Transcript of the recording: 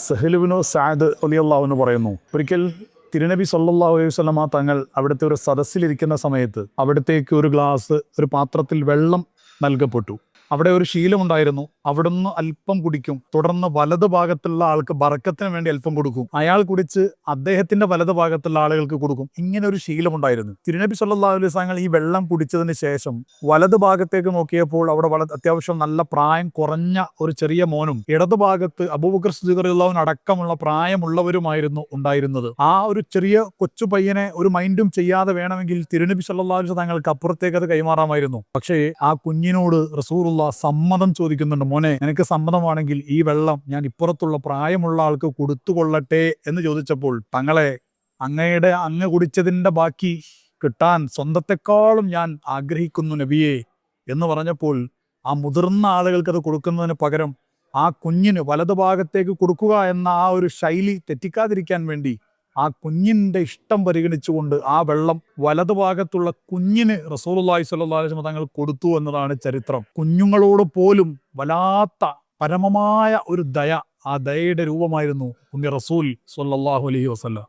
സഹലുബിനോ Saad അലിയല്ലാവെന്ന് പറയുന്നു ഒരിക്കൽ തിരുനബി സല്ലാഹു അലൈഹി വസല്ലമ തങ്ങൾ അവിടുത്തെ ഒരു സദസ്സിലിരിക്കുന്ന സമയത്ത് അവിടത്തേക്ക് ഒരു ഗ്ലാസ് ഒരു പാത്രത്തിൽ വെള്ളം നൽകപ്പെട്ടു. അവിടെ ഒരു ശീലമുണ്ടായിരുന്നു അവിടുന്ന് അല്പം കുടിക്കും. തുടർന്ന് വലത് ഭാഗത്തുള്ള ആൾക്ക് ബറക്കത്തിന് വേണ്ടി അല്പം കൊടുക്കും. അയാൾ കുടിച്ച് അദ്ദേഹത്തിന്റെ വലത് ഭാഗത്തുള്ള ആളുകൾക്ക് കൊടുക്കും. ഇങ്ങനെ ഒരു ശീലമുണ്ടായിരുന്നു തിരുനബി സല്ലാ വസല്ലം ഈ വെള്ളം കുടിച്ചതിന് ശേഷം വലത് ഭാഗത്തേക്ക് നോക്കിയപ്പോൾ അവിടെ അത്യാവശ്യം നല്ല പ്രായം കുറഞ്ഞ ഒരു ചെറിയ മോനും ഇടതു ഭാഗത്ത് അബൂബക്കർ സുദീഖറിയുള്ളവൻ അടക്കമുള്ള പ്രായമുള്ളവരുമായിരുന്നു ഉണ്ടായിരുന്നത്. ആ ഒരു ചെറിയ കൊച്ചു പയ്യനെ ഒരു മൈൻഡും ചെയ്യാതെ വേണമെങ്കിൽ തിരുനബി സല്ലാ വസല്ലം തങ്ങൾക്ക് അപ്പുറത്തേക്ക് അത് കൈമാറാമായിരുന്നു. പക്ഷേ ആ കുഞ്ഞിനോട് റസൂറുള്ള സമ്മതം ചോദിക്കുന്നുണ്ട്. മോനെ എനിക്ക് സമ്മതമാണെങ്കിൽ ഈ വെള്ളം ഞാൻ ഇപ്പുറത്തുള്ള പ്രായമുള്ള ആൾക്ക് കൊടുത്തുകൊള്ളട്ടെ എന്ന് ചോദിച്ചപ്പോൾ തങ്ങളെ അങ്ങയുടെ അങ്ങ് കുടിച്ചതിന്റെ ബാക്കി കിട്ടാൻ സ്വന്തത്തെക്കാളും ഞാൻ ആഗ്രഹിക്കുന്നു നബിയെ എന്ന് പറഞ്ഞപ്പോൾ ആ മുതിർന്ന ആളുകൾക്ക് അത് കൊടുക്കുന്നതിന് പകരം ആ കുഞ്ഞിന് വലതുഭാഗത്തേക്ക് കൊടുക്കുക എന്ന ആ ഒരു ശൈലി തെറ്റിക്കാതിരിക്കാൻ വേണ്ടി ആ കുഞ്ഞിന്റെ ഇഷ്ടം പരിഗണിച്ചുകൊണ്ട് ആ വെള്ളം വലതുഭാഗത്തുള്ള കുഞ്ഞിന് അലൈഹി വസല്ലം തങ്ങൾ കൊടുത്തു എന്നതാണ് ചരിത്രം. കുഞ്ഞുങ്ങളോട് പോലും വല്ലാത്ത പരമമായ ഒരു ദയ ആ ദയയുടെ രൂപമായിരുന്നു പുണ്യ റസൂൽ സ്വല്ലല്ലാഹു അലഹി വസല്ലം.